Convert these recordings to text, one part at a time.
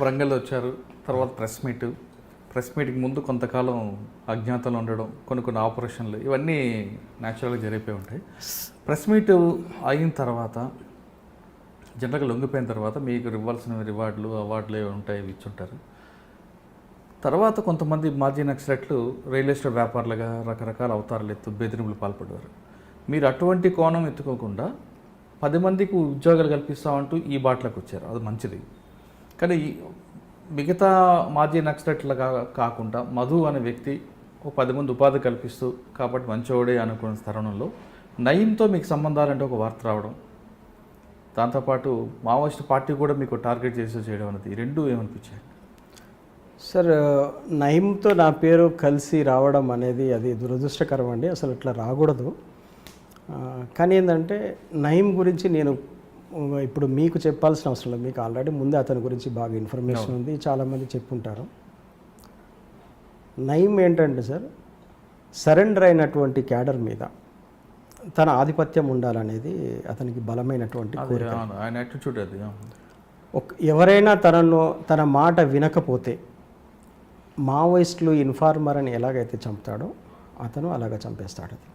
వరంగల్ వచ్చారు తర్వాత press meet. Press మీట్కి ముందు కొంతకాలం అజ్ఞాతంలో ఉండడం కొన్ని కొన్ని ఆపరేషన్లు ఇవన్నీ న్యాచురల్గా జరిగిపోయి ఉంటాయి. ప్రెస్ మీట్ అయిన తర్వాత జనరల్గా లొంగిపోయిన తర్వాత మీకు ఇవ్వాల్సిన రివార్డులు అవార్డులు ఏవి ఉంటాయి ఇవి ఇచ్చుంటారు. తర్వాత కొంతమంది మాజీ నక్సలెట్లు రియల్ ఎస్టేట్ వ్యాపారులుగా రకరకాల అవతారాలు ఎత్తు బెదిరింపులు పాల్పడేవారు మీరు అటువంటి కోణం ఎత్తుకోకుండా పది మందికి ఉద్యోగాలు కల్పిస్తామంటూ ఈ బాటలకు వచ్చారు. అది మంచిది. కానీ మిగతా మాజీ నక్సలెట్లుగా కాకుండా మధు అనే వ్యక్తి ఒక పది మంది ఉపాధి కల్పిస్తూ కాబట్టి మంచోడే అనుకున్న తరుణంలో నయంతో మీకు సంబంధాలంటే ఒక వార్త రావడం దాంతోపాటు మావోయిస్ట్ పార్టీ కూడా మీకు టార్గెట్ చేసి చేయడం అనేది రెండు ఏమనిపించాయి? సార్ నయంతో నా పేరు కలిసి రావడం అనేది అది దురదృష్టకరం అండి. అసలు ఇట్లా రాకూడదు. కానీ ఏంటంటే నయం గురించి నేను ఇప్పుడు మీకు చెప్పాల్సిన అవసరం లేదు. మీకు ఆల్రెడీ ముందే అతని గురించి బాగా ఇన్ఫర్మేషన్ ఉంది. చాలామంది చెప్పుంటారు. నయం ఏంటంటే సార్ సరెండర్ అయినటువంటి క్యాడర్ మీద తన ఆధిపత్యం ఉండాలనేది అతనికి బలమైనటువంటి. ఒక ఎవరైనా తనను తన మాట వినకపోతే మావోయిస్టులు ఇన్ఫార్మర్ అని ఎలాగైతే చంపుతాడో అతను అలాగ చంపేస్తాడు అది.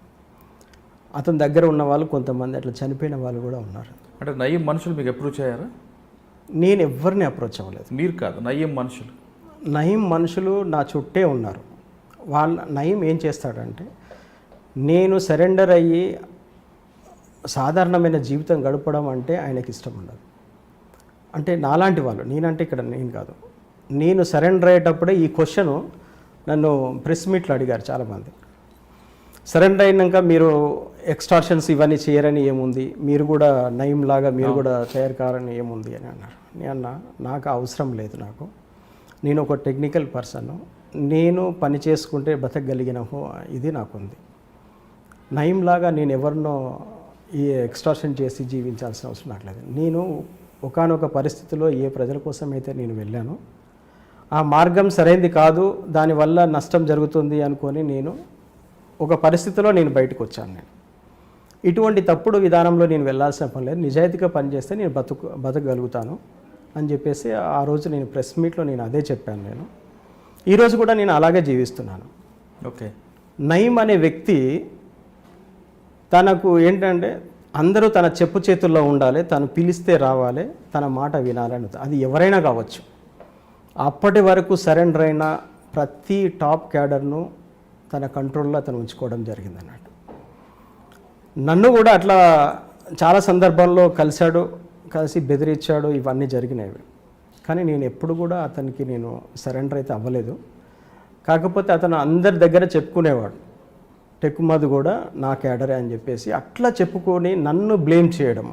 అతని దగ్గర ఉన్న వాళ్ళు కొంతమంది అట్లా చనిపోయిన వాళ్ళు కూడా ఉన్నారు. అంటే నయ్యం మనుషులు మీకు అప్రూవ్ అయ్యారా నేను ఎవరిని అప్రోచ్ అవ్వలేదు. మీరు కాదు నయ్యం మనుషులు. నయం మనుషులు నా చుట్టే ఉన్నారు. వాళ్ళ నయం ఏం చేస్తాడంటే నేను సరెండర్ అయ్యి సాధారణమైన జీవితం గడపడం అంటే ఆయనకి ఇష్టం ఉండదు. అంటే నాలాంటి వాళ్ళు నేనంటే ఇక్కడ నేను కాదు. నేను సరెండర్ అయ్యేటప్పుడే ఈ క్వశ్చన్ నన్ను ప్రెస్ మీట్లో అడిగారు చాలామంది. సరెండర్ అయినాక మీరు ఎక్స్టార్షన్స్ ఇవన్నీ చేయరని ఏముంది? మీరు కూడా నయం లాగా మీరు కూడా తయారు కారని ఏముంది అని అన్నారు. నేను అన్నా నాకు అవసరం లేదు నాకు. నేను ఒక టెక్నికల్ పర్సన్ నేను పని చేసుకుంటే బతకగలిగిన హో- ఇది నాకుంది. నయంలాగా నేను ఎవరినో ఈ ఎక్స్ట్రాషన్ చేసి జీవించాల్సిన అవసరం నాకు లేదు. నేను ఒకానొక పరిస్థితిలో ఏ ప్రజల కోసం అయితే నేను వెళ్ళానో ఆ మార్గం సరైనది కాదు దానివల్ల నష్టం జరుగుతుంది అనుకొని నేను ఒక పరిస్థితిలో నేను బయటకు వచ్చాను నేను. ఇటువంటి తప్పుడు విధానంలో నేను వెళ్ళాల్సిన పని లేదు. నిజాయితీగా పనిచేస్తే నేను బతుకు బతకగలుగుతాను అని చెప్పేసి ఆ రోజు నేను ప్రెస్ మీట్లో నేను అదే చెప్పాను నేను. ఈరోజు కూడా నేను అలాగే జీవిస్తున్నాను. ఓకే. నయీం అనే వ్యక్తి తనకు ఏంటంటే అందరూ తన చెప్పు చేతుల్లో ఉండాలి తను పిలిస్తే రావాలి తన మాట వినాలని అది ఎవరైనా కావచ్చు. అప్పటి వరకు సరెండర్ అయిన ప్రతి టాప్ క్యాడర్ను తన కంట్రోల్లో అతను ఉంచుకోవడం జరిగింది అన్నట్టు నన్ను కూడా అట్లా చాలా సందర్భాల్లో కలిశాడు కలిసి బెదిరించాడు ఇవన్నీ జరిగినవి. కానీ నేను ఎప్పుడు కూడా అతనికి నేను సరెండర్ అయితే అవ్వలేదు. కాకపోతే అతను అందరి దగ్గర చెప్పుకునేవాడు. టెక్కుమది కూడా నా క్యాడరే అని చెప్పేసి అట్లా చెప్పుకొని నన్ను బ్లేమ్ చేయడం.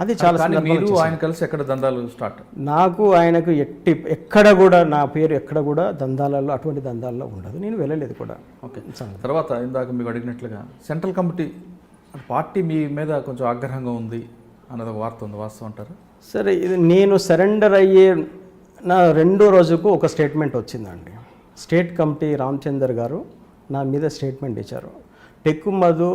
అది చాలా మీరు ఆయన కలిసి ఎక్కడ దందాలు స్టార్ట్? నాకు ఆయనకు ఎట్టి ఎక్కడ కూడా నా పేరు ఎక్కడ కూడా దందాలలో అటువంటి దందాల్లో ఉండదు. నేను వెళ్ళలేదు కూడా. ఓకే. తర్వాత ఇందాక మీకు అడిగినట్లుగా సెంట్రల్ కమిటీ పార్టీ మీ మీద కొంచెం ఆగ్రహంగా ఉంది అన్నది ఒక వార్త ఉంది వాస్తవం అంటారు? సరే ఇది నేను సరెండర్ అయ్యే నా రెండో రోజుకు ఒక స్టేట్మెంట్ వచ్చిందండి. స్టేట్ కమిటీ రామచందర్ గారు నా మీద స్టేట్మెంట్ ఇచ్చారు. టెక్కు మధు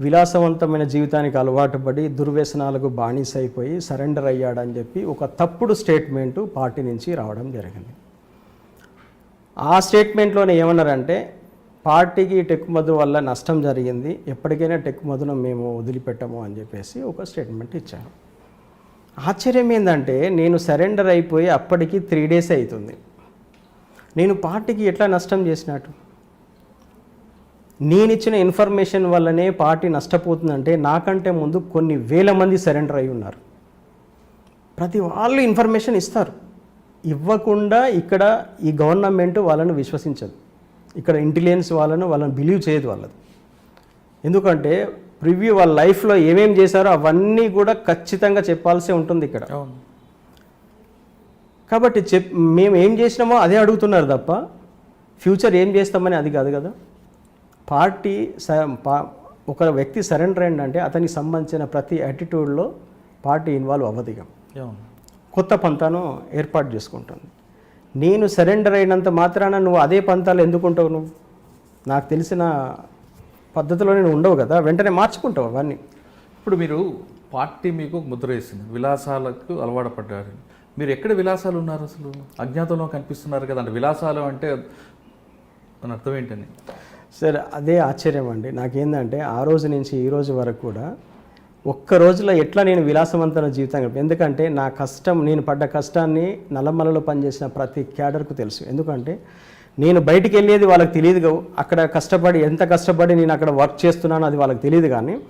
విలాసవంతమైన జీవితానికి అలవాటు పడి దుర్వ్యసనాలకు బానిస అయిపోయి సరెండర్ అయ్యాడని చెప్పి ఒక తప్పుడు స్టేట్మెంటు పార్టీ నుంచి రావడం జరిగింది. ఆ స్టేట్మెంట్లోనే ఏమన్నారంటే పార్టీకి టెక్కుమధు వల్ల నష్టం జరిగింది ఎప్పటికైనా టెక్కుమధును మేము వదిలిపెట్టము అని చెప్పేసి ఒక స్టేట్మెంట్ ఇచ్చాను ఆశ్చర్యం ఏంటంటే నేను సరెండర్ అయిపోయి అప్పటికి త్రీ డేస్ అవుతుంది. నేను పార్టీకి ఎట్లా నష్టం చేసినట్టు? నేను ఇచ్చిన ఇన్ఫర్మేషన్ వల్లనే పార్టీ నష్టపోతుందంటే నాకంటే ముందు కొన్ని వేల మంది సరెండర్ అయి ఉన్నారు. ప్రతి వాళ్ళు ఇన్ఫర్మేషన్ ఇస్తారు. ఇవ్వకుండా ఇక్కడ ఈ గవర్నమెంట్ వాళ్ళను విశ్వసించదు. ఇక్కడ ఇంటెలిజెన్స్ వాళ్ళను వాళ్ళని బిలీవ్ చేయదు వాళ్ళది. ఎందుకంటే ప్రివ్యూ వాళ్ళ లైఫ్లో ఏమేం చేశారో అవన్నీ కూడా ఖచ్చితంగా చెప్పాల్సి ఉంటుంది ఇక్కడ. కాబట్టి చెప్ మేము ఏం చేసినామో అదే అడుగుతున్నారు తప్ప ఫ్యూచర్ ఏం చేస్తామని అది కాదు కదా. పార్టీ ఒక వ్యక్తి సరెండర్ ఏంటంటే అతనికి సంబంధించిన ప్రతి యాటిట్యూడ్లో పార్టీ ఇన్వాల్వ్ అవ్వదు ఇక కొత్త పంతాను ఏర్పాటు చేసుకుంటుంది. నేను సరెండర్ అయినంత మాత్రాన నువ్వు అదే పంతాలు ఎందుకుంటావు నువ్వు? నాకు తెలిసిన పద్ధతిలో నేను ఉండవు కదా వెంటనే మార్చుకుంటావు అవన్నీ. ఇప్పుడు మీరు పార్టీ మీకు ముద్ర వేసింది విలాసాలకు అలవాటు పడ్డారు. మీరు ఎక్కడ విలాసాలు ఉన్నారు అసలు? అజ్ఞాతంలో కనిపిస్తున్నారు కదా అంటే విలాసాలు అంటే అర్థం ఏంటని? సార్ అదే ఆశ్చర్యం అండి. నాకేందంటే ఆ రోజు నుంచి ఈ రోజు వరకు కూడా ఒక్క రోజులో ఎట్లా నేను విలాసవంతమైన జీవితం గడిపా- ఎందుకంటే నా కష్టం నేను పడ్డ కష్టాన్ని నల్లమలలో పనిచేసిన ప్రతి క్యాడర్కు తెలుసు. ఎందుకంటే నేను బయటికి వెళ్ళేది వాళ్ళకి తెలియదు కావు. అక్కడ కష్టపడి ఎంత కష్టపడి నేను అక్కడ వర్క్ చేస్తున్నానో అది వాళ్ళకి తెలియదు కానీ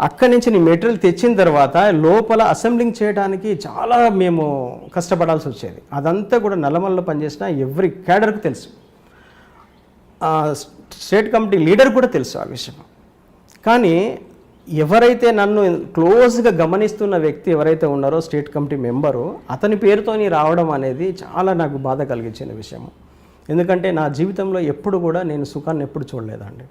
అక్కడి నుంచి నేను మెటీరియల్ తెచ్చిన తర్వాత లోపల అసెంబ్లింగ్ చేయడానికి చాలా మేము కష్టపడాల్సి వచ్చేది. అదంతా కూడా నల్లమలలో పనిచేసిన ఎవ్రీ క్యాడర్కు తెలుసు. స్టేట్ కమిటీ లీడర్ కూడా తెలుసు ఆ విషయం. కానీ ఎవరైతే నన్ను క్లోజ్గా గమనిస్తున్న వ్యక్తి ఎవరైతే ఉన్నారో స్టేట్ కమిటీ మెంబరు అతని పేరుతోని రావడం అనేది చాలా నాకు బాధ కలిగించిన విషయం ఎందుకంటే నా జీవితంలో ఎప్పుడు కూడా నేను సుఖాన్ని ఎప్పుడు చూడలేదండి.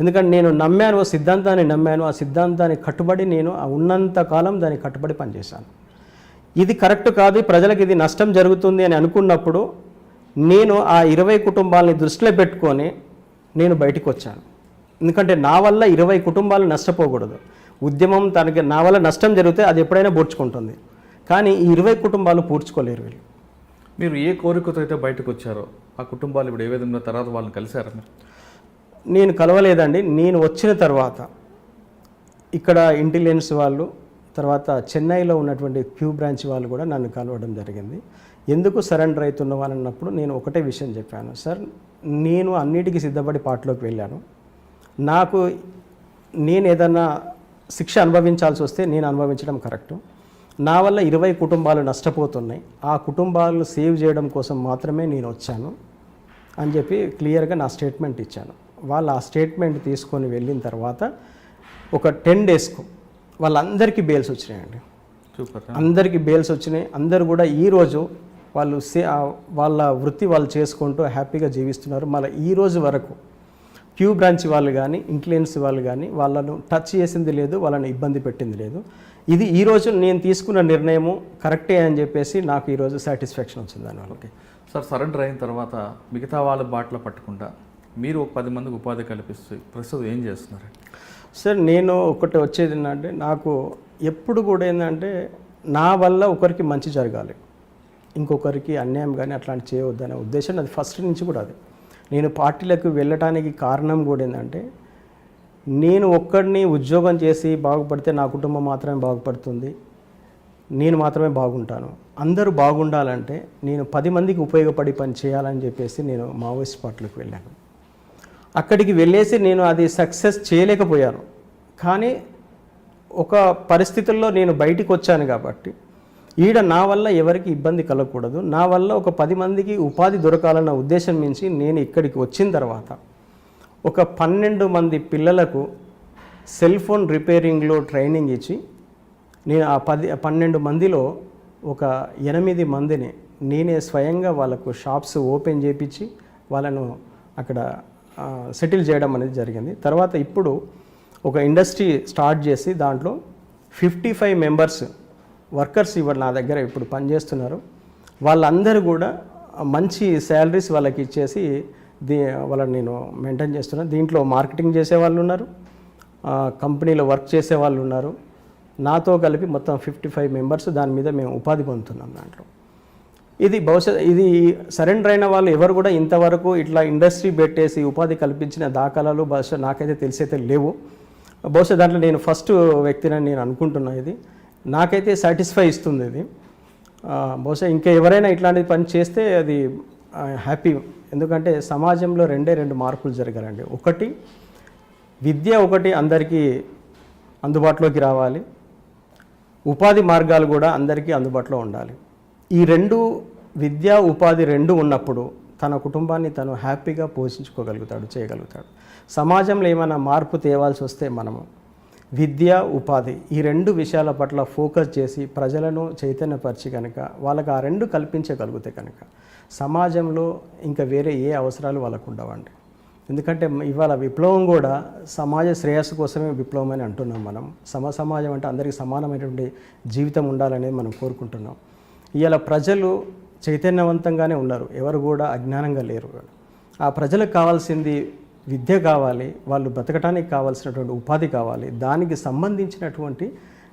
ఎందుకంటే నేను నమ్మాను ఓ సిద్ధాంతాన్ని నమ్మాను ఆ సిద్ధాంతాన్ని కట్టుబడి నేను ఆ ఉన్నంత కాలం కట్టుబడి పనిచేశాను. ఇది కరెక్ట్ కాదు ప్రజలకు ఇది నష్టం జరుగుతుంది అని అనుకున్నప్పుడు నేను ఆ ఇరవై కుటుంబాలని దృష్టిలో పెట్టుకొని నేను బయటికి వచ్చాను. ఎందుకంటే నా వల్ల ఇరవై కుటుంబాలు నష్టపోకూడదు. ఉద్యమం తనకి నా వల్ల నష్టం జరిగితే అది ఎప్పుడైనా పూడ్చుకుంటుంది కానీ ఈ ఇరవై కుటుంబాలు పూడ్చుకోలేరు వీళ్ళు. మీరు ఏ కోరికతో అయితే బయటకు వచ్చారో ఆ కుటుంబాలు ఇప్పుడు ఏ విధంగా తర్వాత వాళ్ళని కలిశారా మీరు? నేను కలవలేదండి. నేను వచ్చిన తర్వాత ఇక్కడ ఇంటెలిజెన్స్ వాళ్ళు తర్వాత చెన్నైలో ఉన్నటువంటి క్యూ బ్రాంచ్ వాళ్ళు కూడా నన్ను కలవడం జరిగింది. ఎందుకు సరెండర్ అవుతున్నావు అని అన్నప్పుడు నేను ఒకటే విషయం చెప్పాను. సార్ నేను అన్నిటికీ సిద్ధపడి పాటలోకి వెళ్ళాను. నాకు నేను ఏదన్నా శిక్ష అనుభవించాల్సి వస్తే నేను అనుభవించడం కరెక్టు. నా వల్ల ఇరవై కుటుంబాలు నష్టపోతున్నాయి. ఆ కుటుంబాలను సేవ్ చేయడం కోసం మాత్రమే నేను వచ్చాను అని చెప్పి క్లియర్గా నా స్టేట్మెంట్ ఇచ్చాను. వాళ్ళు ఆ స్టేట్మెంట్ తీసుకొని వెళ్ళిన తర్వాత ఒక టెన్ డేస్కు వాళ్ళందరికీ బెయిల్స్ వచ్చినాయండి. అందరికీ బెయిల్స్ వచ్చినాయి. అందరూ కూడా ఈరోజు వాళ్ళు సే వాళ్ళ వృత్తి వాళ్ళు చేసుకుంటూ హ్యాపీగా జీవిస్తున్నారు. మళ్ళీ ఈ రోజు వరకు క్యూ బ్రాంచ్ వాళ్ళు కానీ ఇంటెలిజెన్స్ వాళ్ళు కానీ వాళ్ళను టచ్ చేసింది లేదు వాళ్ళని ఇబ్బంది పెట్టింది లేదు. ఇది ఈరోజు నేను తీసుకున్న నిర్ణయము కరెక్టే అని చెప్పేసి నాకు ఈరోజు సాటిస్ఫాక్షన్ వచ్చింది దానివల్ల ఓకే. సార్ సరెండర్ అయిన తర్వాత మిగతా వాళ్ళ బాటలో పట్టకుండా మీరు ఒక పది మందికి ఉపాధి కల్పిస్తూ ప్రస్తుతం ఏం చేస్తున్నారు? సార్ నేను ఒకటి వచ్చేది ఏంటంటే నాకు ఎప్పుడు కూడా ఏంటంటే నా వల్ల ఒకరికి మంచి జరగాలి. ఇంకొకరికి అన్యాయం కానీ అట్లాంటి చేయవద్దనే ఉద్దేశం అది ఫస్ట్ నుంచి కూడా అది. నేను పార్టీలకు వెళ్ళటానికి కారణం కూడా ఏంటంటే నేను ఒక్కడిని ఉద్యోగం చేసి బాగుపడితే నా కుటుంబం మాత్రమే బాగుపడుతుంది నేను మాత్రమే బాగుంటాను. అందరూ బాగుండాలంటే నేను పది మందికి ఉపయోగపడి పని చేయాలని చెప్పేసి నేను మావోయిస్ట్ పార్టీలకు వెళ్ళాను. అక్కడికి వెళ్ళేసి నేను అది సక్సెస్ చేయలేకపోయాను. కానీ ఒక పరిస్థితుల్లో నేను బయటికి వచ్చాను కాబట్టి ఈడ నా వల్ల ఎవరికి ఇబ్బంది కలగకూడదు. నా వల్ల ఒక పది మందికి ఉపాధి దొరకాలన్న ఉద్దేశం మించి నేను ఇక్కడికి వచ్చిన తర్వాత ఒక పన్నెండు మంది పిల్లలకు సెల్ ఫోన్ రిపేరింగ్లో ట్రైనింగ్ ఇచ్చి నేను ఆ పది పన్నెండు మందిలో ఒక ఎనిమిది మందిని నేనే స్వయంగా వాళ్ళకు షాప్స్ ఓపెన్ చేపించి వాళ్ళను అక్కడ సెటిల్ చేయడం అనేది జరిగింది. తర్వాత ఇప్పుడు ఒక ఇండస్ట్రీ స్టార్ట్ చేసి దాంట్లో ఫిఫ్టీ ఫైవ్ మెంబర్స్ వర్కర్స్ ఇవాళ నా దగ్గర ఇప్పుడు పనిచేస్తున్నారు. వాళ్ళందరూ కూడా మంచి శాలరీస్ వాళ్ళకి ఇచ్చేసి దీ వాళ్ళని నేను మెయింటైన్ చేస్తున్నాను దీంట్లో మార్కెటింగ్ చేసే వాళ్ళు ఉన్నారు కంపెనీలో వర్క్ చేసే వాళ్ళు ఉన్నారు. నాతో కలిపి మొత్తం ఫిఫ్టీ ఫైవ్ మెంబర్స్ దాని మీద మేము ఉపాధి పొందుతున్నాం దాంట్లో. ఇది బహుశా ఇది సరెండర్ అయిన వాళ్ళు ఎవరు కూడా ఇంతవరకు ఇట్లా ఇండస్ట్రీ పెట్టేసి ఉపాధి కల్పించిన దాఖలాలు బహుశా నాకైతే తెలిసైతే లేవు. బహుశా దాంట్లో నేను ఫస్ట్ వ్యక్తిని నేను అనుకుంటున్నా ఇది. నాకైతే సాటిస్ఫై ఇస్తుంది ఇది బహుశా ఇంకా ఎవరైనా ఇట్లాంటి పని చేస్తే అది హ్యాపీ ఎందుకంటే సమాజంలో రెండే రెండు మార్పులు జరగాలండి ఒకటి విద్య ఒకటి అందరికీ అందుబాటులోకి రావాలి. ఉపాధి మార్గాలు కూడా అందరికీ అందుబాటులో ఉండాలి. ఈ రెండు విద్య ఉపాధి రెండు ఉన్నప్పుడు తన కుటుంబాన్ని తను హ్యాపీగా పోషించుకోగలుగుతాడు చేయగలుగుతాడు. సమాజంలో ఏమైనా మార్పు తేవాల్సి వస్తే మనము విద్య ఉపాధి ఈ రెండు విషయాల పట్ల ఫోకస్ చేసి ప్రజలను చైతన్యపరిచి కనుక వాళ్ళకి ఆ రెండు కల్పించగలిగితే కనుక సమాజంలో ఇంకా వేరే ఏ అవసరాలు వాళ్ళకు ఉండవండి. ఎందుకంటే ఇవాళ విప్లవం కూడా సమాజ శ్రేయస్సు కోసమే విప్లవం అని అంటున్నాం మనం. సమ సమాజం అంటే అందరికీ సమానమైనటువంటి జీవితం ఉండాలనేది మనం కోరుకుంటున్నాం. ఇవాళ ప్రజలు చైతన్యవంతంగానే ఉన్నారు. ఎవరు కూడా అజ్ఞానంగా లేరు. ఆ ప్రజలకు కావాల్సింది విద్య కావాలి వాళ్ళు బ్రతకటానికి కావాల్సినటువంటి ఉపాధి కావాలి దానికి సంబంధించినటువంటి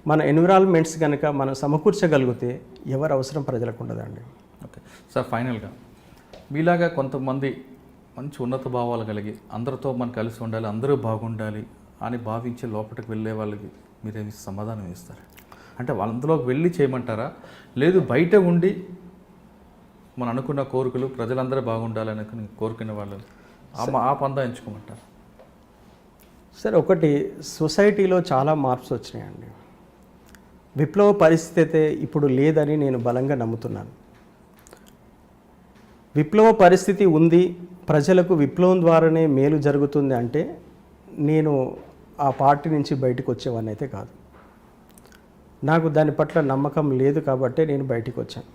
మన ఎన్విరాన్మెంట్స్ కనుక మనం సమకూర్చగలిగితే ఎవరు అవసరం ప్రజలకు ఉండదండి. ఓకే. సార్ ఫైనల్గా మీలాగా కొంతమంది మంచి ఉన్నత భావాలు కలిగి అందరితో మనం కలిసి ఉండాలి అందరూ బాగుండాలి అని భావించి లోపలికి వెళ్ళే వాళ్ళకి మీరేమి సమాధానం ఇస్తారు? అంటే వాళ్ళందులోకి వెళ్ళి చేయమంటారా? లేదు బయట ఉండి మనం అనుకున్న కోరికలు ప్రజలందరూ బాగుండాలి అనుకుని కోరుకునే వాళ్ళు ఆ పందా ఎంచుకోమంటారు. సరే ఒకటి సొసైటీలో చాలా మార్ప్స్ వచ్చినాయండి. విప్లవ పరిస్థితి అయితే ఇప్పుడు లేదని నేను బలంగా నమ్ముతున్నాను. విప్లవ పరిస్థితి ఉంది ప్రజలకు విప్లవం ద్వారానే మేలు జరుగుతుంది అంటే నేను ఆ పార్టీ నుంచి బయటకు వచ్చేవాడిని అయితే కాదు. నాకు దాని పట్ల నమ్మకం లేదు కాబట్టే నేను బయటికి వచ్చాను.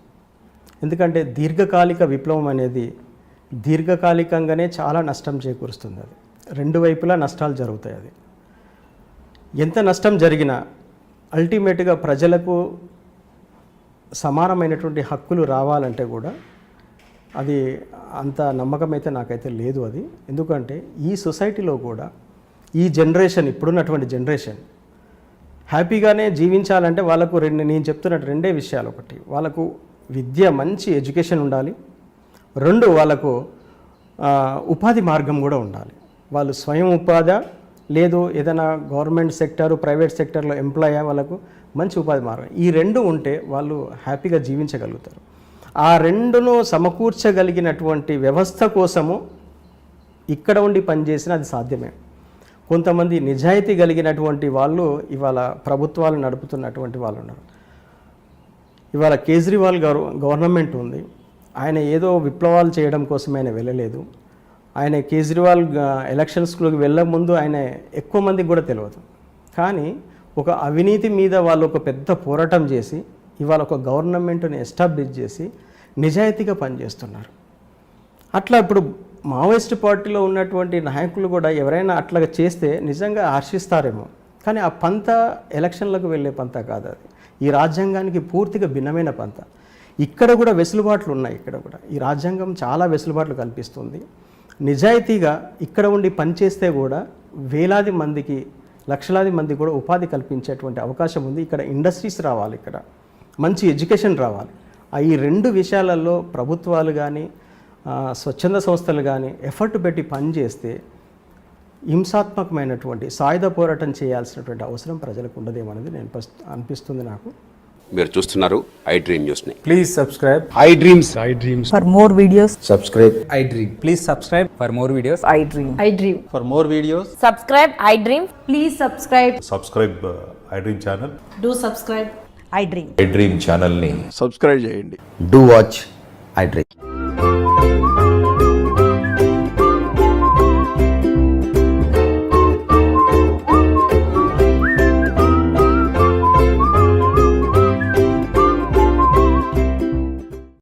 ఎందుకంటే దీర్ఘకాలిక విప్లవం అనేది దీర్ఘకాలికంగానే చాలా నష్టం చేకూరుస్తుంది అది. రెండు వైపులా నష్టాలు జరుగుతాయి అది. ఎంత నష్టం జరిగినా అల్టిమేట్గా ప్రజలకు సమానమైనటువంటి హక్కులు రావాలంటే కూడా అది అంత నమ్మకం అయితే నాకైతే లేదు అది. ఎందుకంటే ఈ సొసైటీలో కూడా ఈ జనరేషన్ ఇప్పుడున్నటువంటి జనరేషన్ హ్యాపీగానే జీవించాలంటే వాళ్ళకు రెండు నేను చెప్తున్నట్టు రెండే విషయాలు ఒకటి. వాళ్ళకు విద్య మంచి ఎడ్యుకేషన్ ఉండాలి. రెండు వాళ్ళకు ఉపాధి మార్గం కూడా ఉండాలి. వాళ్ళు స్వయం ఉపాధి లేదు ఏదైనా గవర్నమెంట్ సెక్టర్ ప్రైవేట్ సెక్టర్లో ఎంప్లాయ్ వాళ్ళకు మంచి ఉపాధి మార్గం. ఈ రెండు ఉంటే వాళ్ళు హ్యాపీగా జీవించగలుగుతారు. ఆ రెండును సమకూర్చగలిగినటువంటి వ్యవస్థ కోసము ఇక్కడ ఉండి పనిచేసిన అది సాధ్యమే. కొంతమంది నిజాయితీ కలిగినటువంటి వాళ్ళు ఇవాళ ప్రభుత్వాలు నడుపుతున్నటువంటి వాళ్ళు ఉన్నారు ఇవాళ కేజ్రీవాల్ గారు గవర్నమెంట్ ఉంది. ఆయన ఏదో విప్లవాలు చేయడం కోసం ఆయన వెళ్ళలేదు. ఆయన కేజ్రీవాల్ ఎలక్షన్స్లోకి వెళ్ళక ముందు ఆయన ఎక్కువ మందికి కూడా తెలియదు కానీ ఒక అవినీతి మీద వాళ్ళు ఒక పెద్ద పోరాటం చేసి ఇవాళ ఒక గవర్నమెంట్ని ఎస్టాబ్లిష్ చేసి నిజాయితీగా పనిచేస్తున్నారు. అట్లా ఇప్పుడు మావోయిస్ట్ పార్టీలో ఉన్నటువంటి నాయకులు కూడా ఎవరైనా అట్లా చేస్తే నిజంగా హర్షిస్తారేమో కానీ ఆ పంత ఎలక్షన్లకు వెళ్ళే పంత కాదు అది. ఈ రాజ్యాంగానికి పూర్తిగా భిన్నమైన పంత. ఇక్కడ కూడా వెసులుబాట్లు ఉన్నాయి ఇక్కడ కూడా. ఈ రాజ్యాంగం చాలా వెసులుబాట్లు కల్పిస్తుంది. నిజాయితీగా ఇక్కడ ఉండి పనిచేస్తే కూడా వేలాది మందికి లక్షలాది మంది కూడా ఉపాధి కల్పించేటువంటి అవకాశం ఉంది. ఇక్కడ ఇండస్ట్రీస్ రావాలి ఇక్కడ. మంచి ఎడ్యుకేషన్ రావాలి. ఆ ఈ రెండు విషయాలలో ప్రభుత్వాలు కానీ స్వచ్ఛంద సంస్థలు కానీ ఎఫర్ట్ పెట్టి పనిచేస్తే హింసాత్మకమైనటువంటి సాయుధ పోరాటం చేయాల్సినటువంటి అవసరం ప్రజలకు ఉండదేమనేది నేను అనిపిస్తుంది నాకు. మీరు చూస్తున్నారు ఐ డ్రీమ్ న్యూస్ని. Please subscribe I dreams. I dreams. For more videos subscribe. I dream. Please subscribe for more videos I dream. I dream. For more videos subscribe I dream please subscribe subscribe I dream channel do subscribe I dream I dream ఛానల్ని subscribe చేయండి. Do watch I dream